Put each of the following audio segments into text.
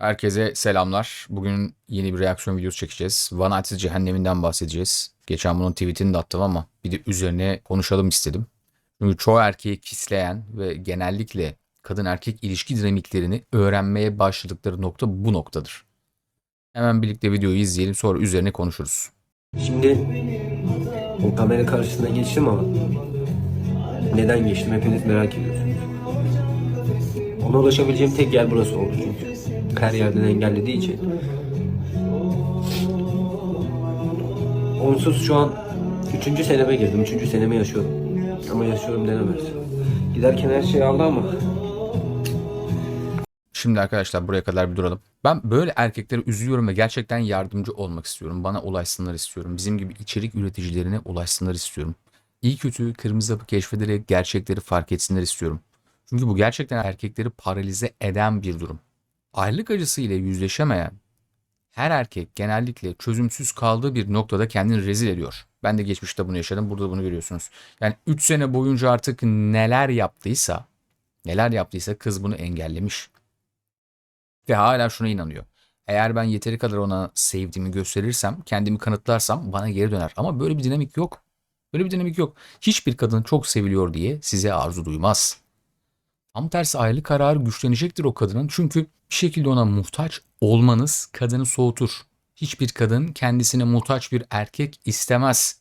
Herkese selamlar. Bugün yeni bir reaksiyon videosu çekeceğiz. Vanatis cehenneminden bahsedeceğiz. Geçen bunun tweetini de attım ama bir de üzerine konuşalım istedim. Çünkü çoğu erkeği kisleyen ve genellikle kadın erkek ilişki dinamiklerini öğrenmeye başladıkları nokta bu noktadır. Hemen birlikte videoyu izleyelim sonra üzerine konuşuruz. Şimdi o kamera karşısına geçtim ama neden geçtim hepiniz merak ediyorsunuz. Ona ulaşabileceğim tek yer burası oldu çünkü. Her yerden engellediği için. Onsuz şu an 3. seneme girdim. 3. senemi yaşıyorum. Ama yaşıyorum denemez. Giderken her şeyi aldı ama Şimdi arkadaşlar buraya kadar bir duralım. Ben böyle erkeklere üzülüyorum ve gerçekten yardımcı olmak istiyorum. Bana ulaşsınlar istiyorum. Bizim gibi içerik üreticilerine ulaşsınlar istiyorum. İyi kötü kırmızı hapı keşfederek gerçekleri fark etsinler istiyorum. Çünkü bu gerçekten erkekleri paralize eden bir durum. Aylık acısı ile yüzleşemeyen her erkek genellikle çözümsüz kaldığı bir noktada kendini rezil ediyor. Ben de geçmişte bunu yaşadım. Burada bunu görüyorsunuz. Yani 3 sene boyunca artık neler yaptıysa, neler yaptıysa kız bunu engellemiş. Ve hala şuna inanıyor. Eğer ben yeteri kadar ona sevdiğimi gösterirsem, kendimi kanıtlarsam bana geri döner. Ama böyle bir dinamik yok. Böyle bir dinamik yok. Hiçbir kadın çok seviliyor diye size arzu duymaz. Tam tersi ayrılık kararı güçlenecektir o kadının. Çünkü bir şekilde ona muhtaç olmanız kadını soğutur. Hiçbir kadın kendisine muhtaç bir erkek istemez.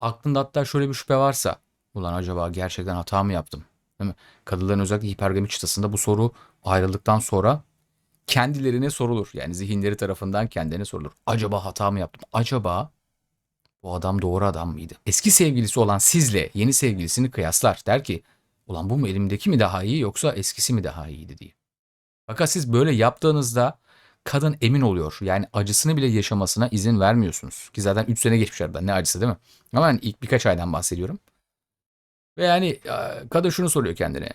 Aklında hatta şöyle bir şüphe varsa, ulan acaba gerçekten hata mı yaptım? Değil mi? Kadınların özellikle hipergami çıtasında bu soru ayrıldıktan sonra kendilerine sorulur. Yani zihinleri tarafından kendilerine sorulur. Acaba hata mı yaptım? Acaba bu adam doğru adam mıydı? Eski sevgilisi olan sizle yeni sevgilisini kıyaslar. Der ki ulan bu mu elimdeki mi daha iyi yoksa eskisi mi daha iyiydi diye. Fakat siz böyle yaptığınızda kadın emin oluyor. Yani acısını bile yaşamasına izin vermiyorsunuz. Ki zaten 3 sene geçmiş aradan ne acısı değil mi? Ama ben ilk birkaç aydan bahsediyorum. Ve yani e, kadın şunu soruyor kendine.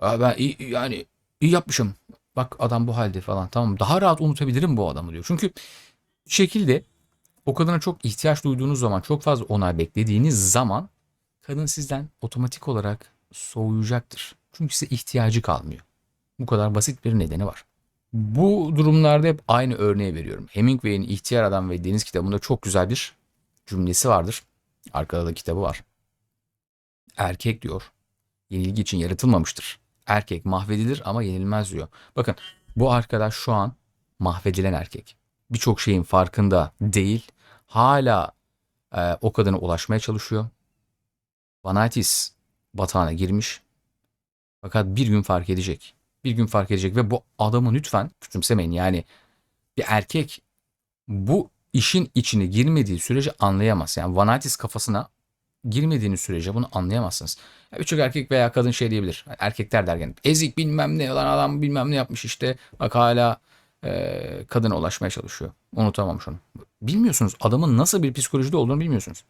"Aa, Ben iyi, yani iyi yapmışım. Bak adam bu halde falan. Tamam daha rahat unutabilirim bu adamı diyor. Çünkü şekilde o kadına çok ihtiyaç duyduğunuz zaman, çok fazla onay beklediğiniz zaman kadın sizden otomatik olarak soğuyacaktır. Çünkü size ihtiyacı kalmıyor. Bu kadar basit bir nedeni var. Bu durumlarda hep aynı örneği veriyorum. Hemingway'in İhtiyar Adam ve Deniz kitabında çok güzel bir cümlesi vardır. Arkada da kitabı var. Erkek diyor, yenilgi için yaratılmamıştır. Erkek mahvedilir ama yenilmez diyor. Bakın bu arkadaş şu an mahvedilen erkek. Birçok şeyin farkında değil. Hala e, o kadına ulaşmaya çalışıyor. Vanatis batağına girmiş. Fakat bir gün fark edecek. Bir gün fark edecek ve bu adamı lütfen küçümsemeyin. Yani bir erkek bu işin içine girmediği sürece anlayamaz. Yani Vanatis kafasına girmediğiniz sürece bunu anlayamazsınız. Ya Birçok erkek veya kadın şey diyebilir. Erkekler derken ezik bilmem ne lan adam bilmem ne yapmış işte. Bak hala e, kadına ulaşmaya çalışıyor. Unutamamış onu. Bilmiyorsunuz adamın nasıl bir psikolojide olduğunu bilmiyorsunuz.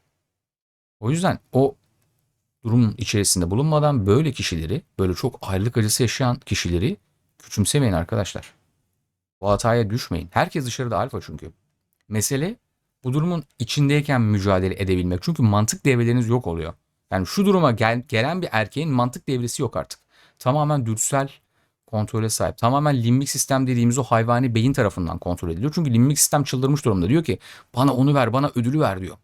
O yüzden o durumun içerisinde bulunmadan böyle kişileri, böyle çok ayrılık acısı yaşayan kişileri küçümsemeyin arkadaşlar. Bu hataya düşmeyin. Herkes dışarıda alfa çünkü. Mesele bu durumun içindeyken mücadele edebilmek. Çünkü mantık devreleriniz yok oluyor. Yani şu duruma gel- gelen bir erkeğin mantık devresi yok artık. Tamamen dürtüsel kontrole sahip. Tamamen limbik sistem dediğimiz o hayvani beyin tarafından kontrol ediliyor. Çünkü limbik sistem çıldırmış durumda. Diyor ki bana onu ver, bana ödülü ver diyor.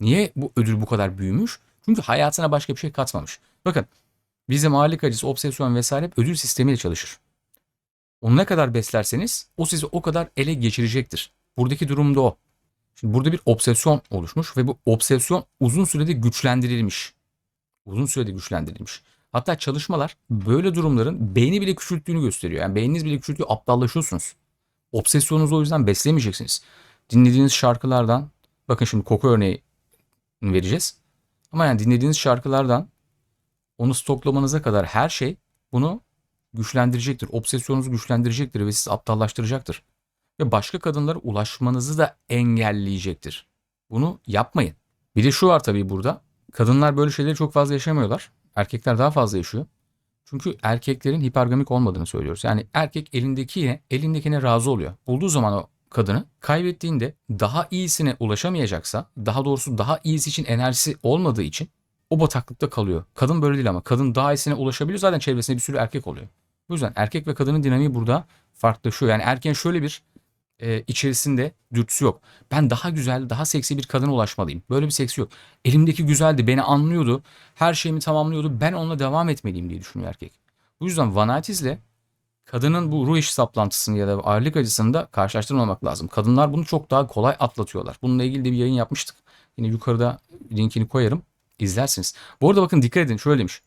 Niye bu ödül bu kadar büyümüş? Çünkü hayatına başka bir şey katmamış. Bakın bizim ağırlık acısı, obsesyon vesaire hep ödül sistemiyle çalışır. Onu ne kadar beslerseniz o sizi o kadar ele geçirecektir. Buradaki durum da o. Şimdi burada bir obsesyon oluşmuş ve bu obsesyon uzun sürede güçlendirilmiş. Uzun sürede güçlendirilmiş. Hatta çalışmalar böyle durumların beyni bile küçülttüğünü gösteriyor. Yani beyniniz bile küçültüyor, aptallaşıyorsunuz. Obsesyonunuzu o yüzden beslemeyeceksiniz. Dinlediğiniz şarkılardan, bakın şimdi koku örneği vereceğiz. Ama yani dinlediğiniz şarkılardan onu stoklamanıza kadar her şey bunu güçlendirecektir. Obsesyonunuzu güçlendirecektir ve sizi aptallaştıracaktır. Ve başka kadınlara ulaşmanızı da engelleyecektir. Bunu yapmayın. Bir de şu var tabii burada. Kadınlar böyle şeyleri çok fazla yaşamıyorlar. Erkekler daha fazla yaşıyor. Çünkü erkeklerin hipergamik olmadığını söylüyoruz. Yani erkek elindekine, elindekine razı oluyor. Bulduğu zaman o kadını kaybettiğinde daha iyisine ulaşamayacaksa, daha doğrusu daha iyisi için enerjisi olmadığı için o bataklıkta kalıyor. Kadın böyle değil ama. Kadın daha iyisine ulaşabiliyor. Zaten çevresinde bir sürü erkek oluyor. Bu yüzden erkek ve kadının dinamiği burada farklılaşıyor. Yani erkeğin şöyle bir e, içerisinde dürtüsü yok. Ben daha güzel, daha seksi bir kadına ulaşmalıyım. Böyle bir seksi yok. Elimdeki güzeldi, beni anlıyordu, her şeyimi tamamlıyordu. Ben onunla devam etmeliyim diye düşünüyor erkek. Bu yüzden vanatizle kadının bu ruh eşi saplantısını ya da ağırlık acısını da karşılaştırmamak lazım. Kadınlar bunu çok daha kolay atlatıyorlar. Bununla ilgili de bir yayın yapmıştık. Yine yukarıda linkini koyarım. İzlersiniz. Bu arada bakın dikkat edin şöyle demiş.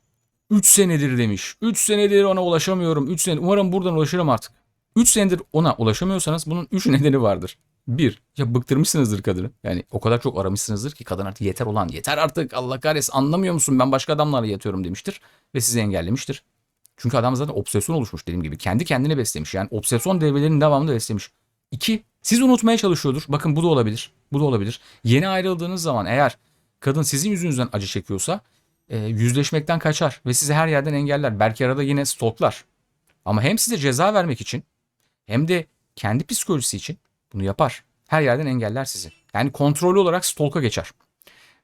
3 senedir demiş. 3 senedir ona ulaşamıyorum. 3 senedir. Umarım buradan ulaşırım artık. 3 senedir ona ulaşamıyorsanız bunun 3 nedeni vardır. Bir, ya bıktırmışsınızdır kadını. Yani o kadar çok aramışsınızdır ki kadın artık yeter olan yeter artık Allah kahretsin anlamıyor musun ben başka adamlarla yatıyorum demiştir. Ve sizi engellemiştir. Çünkü adam zaten obsesyon oluşmuş dediğim gibi. Kendi kendine beslemiş. Yani obsesyon devrelerinin devamında beslemiş. İki, siz unutmaya çalışıyordur. Bakın bu da olabilir. Bu da olabilir. Yeni ayrıldığınız zaman eğer kadın sizin yüzünüzden acı çekiyorsa e, yüzleşmekten kaçar ve sizi her yerden engeller. Belki arada yine stalklar. Ama hem size ceza vermek için hem de kendi psikolojisi için bunu yapar. Her yerden engeller sizi. Yani kontrollü olarak stalk'a geçer.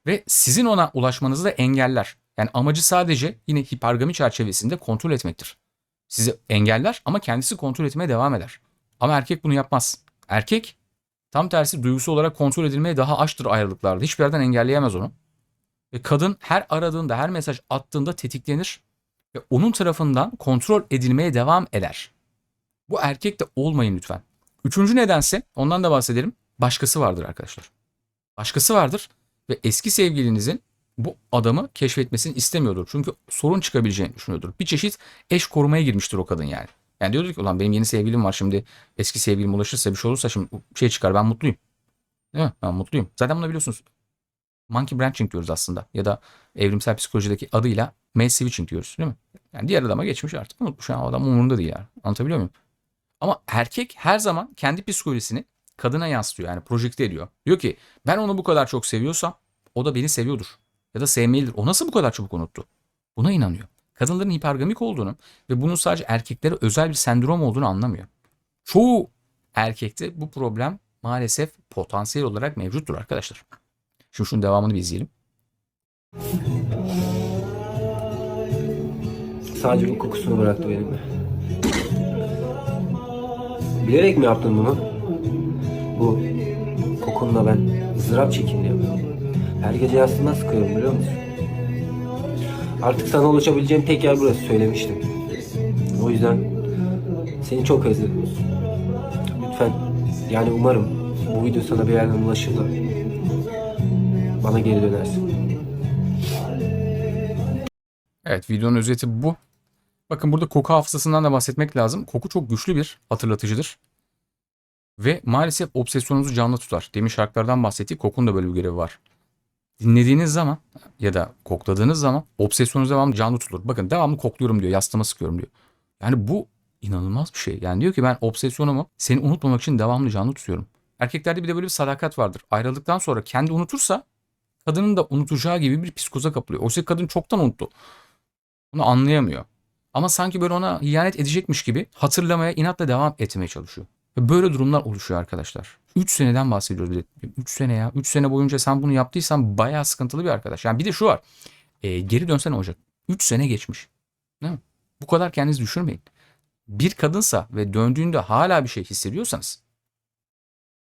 Ve sizin ona ulaşmanızı da engeller. Yani amacı sadece yine hipergami çerçevesinde kontrol etmektir. Sizi engeller ama kendisi kontrol etmeye devam eder. Ama erkek bunu yapmaz. Erkek tam tersi duygusu olarak kontrol edilmeye daha açtır ayrılıklarda. Hiçbir yerden engelleyemez onu. Ve kadın her aradığında, her mesaj attığında tetiklenir ve onun tarafından kontrol edilmeye devam eder. Bu erkek de olmayın lütfen. Üçüncü nedense ondan da bahsedelim. Başkası vardır arkadaşlar. Başkası vardır ve eski sevgilinizin bu adamı keşfetmesini istemiyordur. Çünkü sorun çıkabileceğini düşünüyordur. Bir çeşit eş korumaya girmiştir o kadın yani. Yani diyordur ki ulan benim yeni sevgilim var şimdi eski sevgilim ulaşırsa bir şey olursa şimdi şey çıkar ben mutluyum. Değil mi? Ben mutluyum. Zaten bunu biliyorsunuz. Monkey branching diyoruz aslında. Ya da evrimsel psikolojideki adıyla maze switching diyoruz değil mi? Yani diğer adama geçmiş artık unutmuş. Yani adam umurunda değil yani. Anlatabiliyor muyum? Ama erkek her zaman kendi psikolojisini kadına yansıtıyor. Yani projekte ediyor. Diyor ki ben onu bu kadar çok seviyorsam o da beni seviyordur. Ya da sevmelidir. O nasıl bu kadar çabuk unuttu? Buna inanıyor. Kadınların hipergamik olduğunu ve bunun sadece erkeklere özel bir sendrom olduğunu anlamıyor. Çoğu erkekte bu problem maalesef potansiyel olarak mevcuttur arkadaşlar. Şimdi şunun devamını bir izleyelim. Sadece bu kokusunu bıraktı benimle. Bilerek mi yaptın bunu? Bu kokunla ben ızdırap mi? Her gece yastığımdan sıkıyorum biliyor musun? Artık sana ulaşabileceğim tek yer burası söylemiştim. O yüzden seni çok özledim. Lütfen yani umarım bu video sana bir yerden ulaşır da bana geri dönersin. Evet videonun özeti bu. Bakın burada koku hafızasından da bahsetmek lazım. Koku çok güçlü bir hatırlatıcıdır. Ve maalesef obsesyonunuzu canlı tutar. Demin şarkılardan bahsettik. Kokun da böyle bir görevi var. Dinlediğiniz zaman ya da kokladığınız zaman obsesyonunuz devamlı canlı tutulur. Bakın devamlı kokluyorum diyor. Yastığıma sıkıyorum diyor. Yani bu inanılmaz bir şey. Yani diyor ki ben obsesyonumu seni unutmamak için devamlı canlı tutuyorum. Erkeklerde bir de böyle bir sadakat vardır. Ayrıldıktan sonra kendi unutursa kadının da unutacağı gibi bir psikoza kapılıyor. Oysa kadın çoktan unuttu. Bunu anlayamıyor. Ama sanki böyle ona ihanet edecekmiş gibi hatırlamaya inatla devam etmeye çalışıyor. Ve böyle durumlar oluşuyor arkadaşlar. 3 seneden bahsediyoruz. bir de. 3 sene ya. 3 sene boyunca sen bunu yaptıysan bayağı sıkıntılı bir arkadaş. Yani bir de şu var. E, geri dönsen olacak. 3 sene geçmiş. Değil mi? Bu kadar kendinizi düşürmeyin. Bir kadınsa ve döndüğünde hala bir şey hissediyorsanız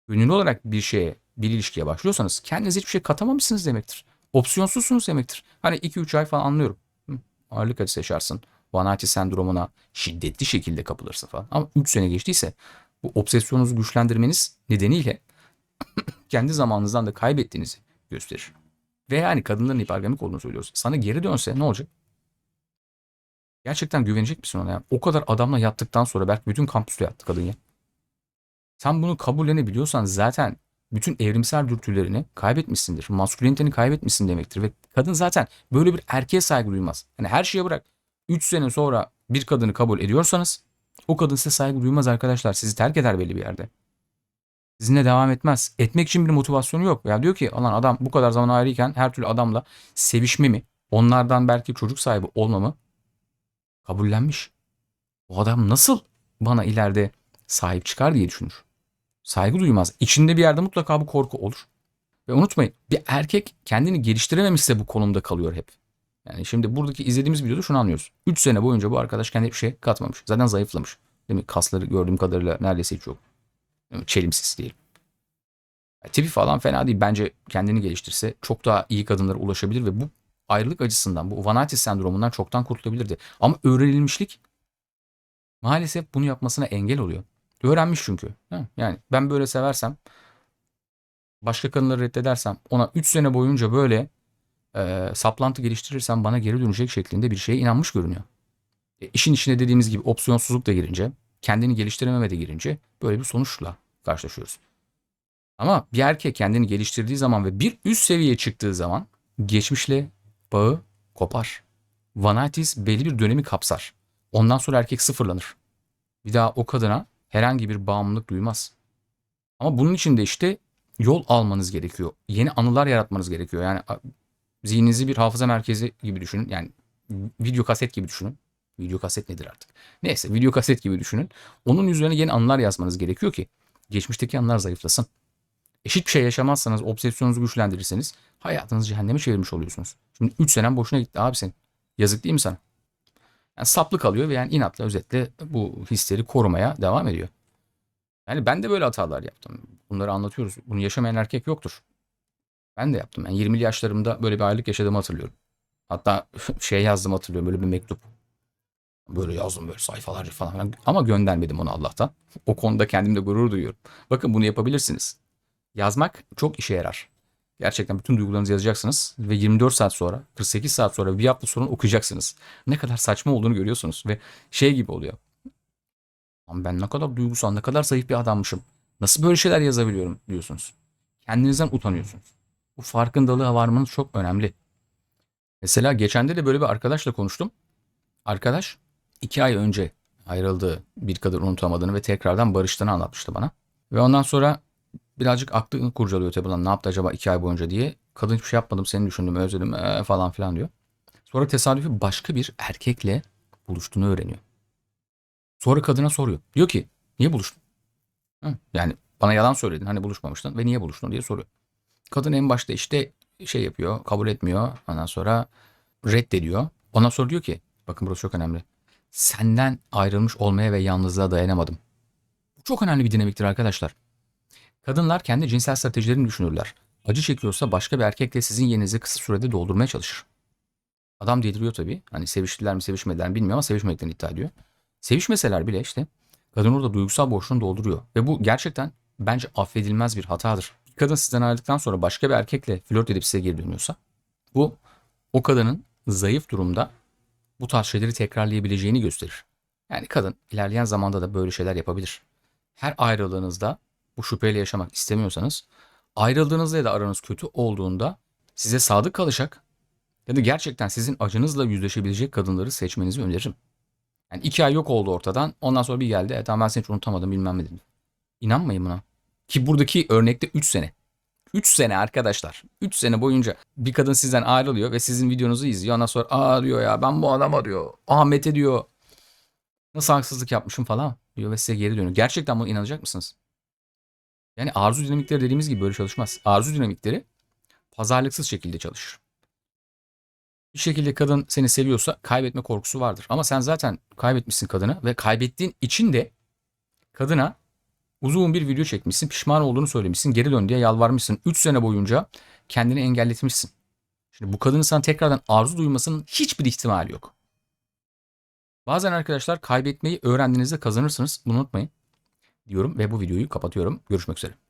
gönüllü olarak bir şeye, bir ilişkiye başlıyorsanız kendinize hiçbir şey katamamışsınız demektir. Opsiyonsuzsunuz demektir. Hani 2-3 ay falan anlıyorum. Hı, ağırlık acısı yaşarsın. Vanati sendromuna şiddetli şekilde kapılırsın falan. Ama 3 sene geçtiyse bu obsesyonunuzu güçlendirmeniz nedeniyle kendi zamanınızdan da kaybettiğinizi gösterir. Ve yani kadınların hipergamik olduğunu söylüyoruz. Sana geri dönse ne olacak? Gerçekten güvenecek misin ona? Yani o kadar adamla yattıktan sonra belki bütün kampüste yattı kadın ya. Sen bunu kabullenebiliyorsan zaten bütün evrimsel dürtülerini kaybetmişsindir. Masküliniteni kaybetmişsin demektir. Ve kadın zaten böyle bir erkeğe saygı duymaz. Yani her şeye bırak. 3 sene sonra bir kadını kabul ediyorsanız o kadın size saygı duymaz arkadaşlar. Sizi terk eder belli bir yerde. Sizinle devam etmez. Etmek için bir motivasyonu yok. Ya diyor ki alan adam bu kadar zaman ayrıyken her türlü adamla sevişme mi? Onlardan belki çocuk sahibi olmamı kabullenmiş. O adam nasıl bana ileride sahip çıkar diye düşünür. Saygı duymaz. İçinde bir yerde mutlaka bu korku olur. Ve unutmayın bir erkek kendini geliştirememişse bu konumda kalıyor hep. Yani şimdi buradaki izlediğimiz videoda şunu anlıyoruz. 3 sene boyunca bu arkadaş kendi bir şey katmamış. Zaten zayıflamış. Değil mi? Kasları gördüğüm kadarıyla neredeyse hiç yok. Çelimsiz diyelim. Ya, tipi falan fena değil. Bence kendini geliştirse çok daha iyi kadınlara ulaşabilir ve bu ayrılık acısından, bu vanatis sendromundan çoktan kurtulabilirdi. Ama öğrenilmişlik maalesef bunu yapmasına engel oluyor. Öğrenmiş çünkü. Yani ben böyle seversem, başka kadınları reddedersem, ona 3 sene boyunca böyle e, saplantı geliştirirsem bana geri dönecek şeklinde bir şeye inanmış görünüyor. E, işin içine dediğimiz gibi opsiyonsuzluk da girince, kendini geliştirememe de girince böyle bir sonuçla karşılaşıyoruz. Ama bir erkek kendini geliştirdiği zaman ve bir üst seviyeye çıktığı zaman geçmişle bağı kopar. Vanatis belli bir dönemi kapsar. Ondan sonra erkek sıfırlanır. Bir daha o kadına herhangi bir bağımlılık duymaz. Ama bunun için de işte yol almanız gerekiyor. Yeni anılar yaratmanız gerekiyor. Yani zihninizi bir hafıza merkezi gibi düşünün. Yani video kaset gibi düşünün. Video kaset nedir artık? Neyse video kaset gibi düşünün. Onun üzerine yeni anılar yazmanız gerekiyor ki geçmişteki anılar zayıflasın. Eşit bir şey yaşamazsanız, obsesyonunuzu güçlendirirseniz hayatınızı cehenneme çevirmiş oluyorsunuz. Şimdi 3 senen boşuna gitti abi senin. Yazık değil mi sana? Yani saplı kalıyor ve yani inatla özetle bu hisleri korumaya devam ediyor. Yani ben de böyle hatalar yaptım. Bunları anlatıyoruz. Bunu yaşamayan erkek yoktur. Ben de yaptım. Ben 20'li yaşlarımda böyle bir aylık yaşadığımı hatırlıyorum. Hatta şey yazdım hatırlıyorum böyle bir mektup. Böyle yazdım böyle sayfalarca falan. Ama göndermedim onu Allah'tan. O konuda kendimde gurur duyuyorum. Bakın bunu yapabilirsiniz. Yazmak çok işe yarar. Gerçekten bütün duygularınızı yazacaksınız ve 24 saat sonra, 48 saat sonra, bir hafta sonra okuyacaksınız. Ne kadar saçma olduğunu görüyorsunuz ve şey gibi oluyor. Lan ben ne kadar duygusal, ne kadar zayıf bir adammışım. Nasıl böyle şeyler yazabiliyorum diyorsunuz. Kendinizden utanıyorsunuz. Bu farkındalığa varmanız çok önemli. Mesela geçende de böyle bir arkadaşla konuştum. Arkadaş iki ay önce ayrıldığı bir kadın unutamadığını ve tekrardan barıştığını anlatmıştı bana. Ve ondan sonra birazcık aklını kurcalıyor tabii lan ne yaptı acaba iki ay boyunca diye. Kadın hiçbir şey yapmadım seni düşündüm özledim ee, falan filan diyor. Sonra tesadüfi başka bir erkekle buluştuğunu öğreniyor. Sonra kadına soruyor. Diyor ki niye buluştun? Hı, yani bana yalan söyledin hani buluşmamıştın ve niye buluştun diye soruyor. Kadın en başta işte şey yapıyor kabul etmiyor. Ondan sonra reddediyor. Ondan sonra diyor ki bakın burası çok önemli. Senden ayrılmış olmaya ve yalnızlığa dayanamadım. Bu çok önemli bir dinamiktir arkadaşlar. Kadınlar kendi cinsel stratejilerini düşünürler. Acı çekiyorsa başka bir erkekle sizin yerinizi kısa sürede doldurmaya çalışır. Adam deliriyor tabii. Hani seviştiler mi sevişmediler mi bilmiyor ama sevişmediklerini iddia ediyor. Sevişmeseler bile işte kadın orada duygusal boşluğunu dolduruyor. Ve bu gerçekten bence affedilmez bir hatadır. Kadın sizden ayrıldıktan sonra başka bir erkekle flört edip size geri dönüyorsa bu o kadının zayıf durumda bu tarz şeyleri tekrarlayabileceğini gösterir. Yani kadın ilerleyen zamanda da böyle şeyler yapabilir. Her ayrılığınızda bu şüpheyle yaşamak istemiyorsanız ayrıldığınızda ya da aranız kötü olduğunda size sadık kalacak ya da gerçekten sizin acınızla yüzleşebilecek kadınları seçmenizi öneririm. Yani iki ay yok oldu ortadan ondan sonra bir geldi e, tamam ben seni hiç unutamadım bilmem ne dedi. İnanmayın buna. Ki buradaki örnekte 3 sene. 3 sene arkadaşlar. 3 sene boyunca bir kadın sizden ayrılıyor ve sizin videonuzu izliyor. Ondan sonra aa diyor ya ben bu adama diyor. Ahmet'e diyor. Nasıl haksızlık yapmışım falan diyor ve size geri dönüyor. Gerçekten buna inanacak mısınız? Yani arzu dinamikleri dediğimiz gibi böyle çalışmaz. Arzu dinamikleri pazarlıksız şekilde çalışır. Bir şekilde kadın seni seviyorsa kaybetme korkusu vardır. Ama sen zaten kaybetmişsin kadını ve kaybettiğin için de kadına uzun bir video çekmişsin. Pişman olduğunu söylemişsin. Geri dön diye yalvarmışsın. 3 sene boyunca kendini engelletmişsin. Şimdi bu kadının sana tekrardan arzu duymasının hiçbir ihtimali yok. Bazen arkadaşlar kaybetmeyi öğrendiğinizde kazanırsınız. Bunu unutmayın diyorum ve bu videoyu kapatıyorum. Görüşmek üzere.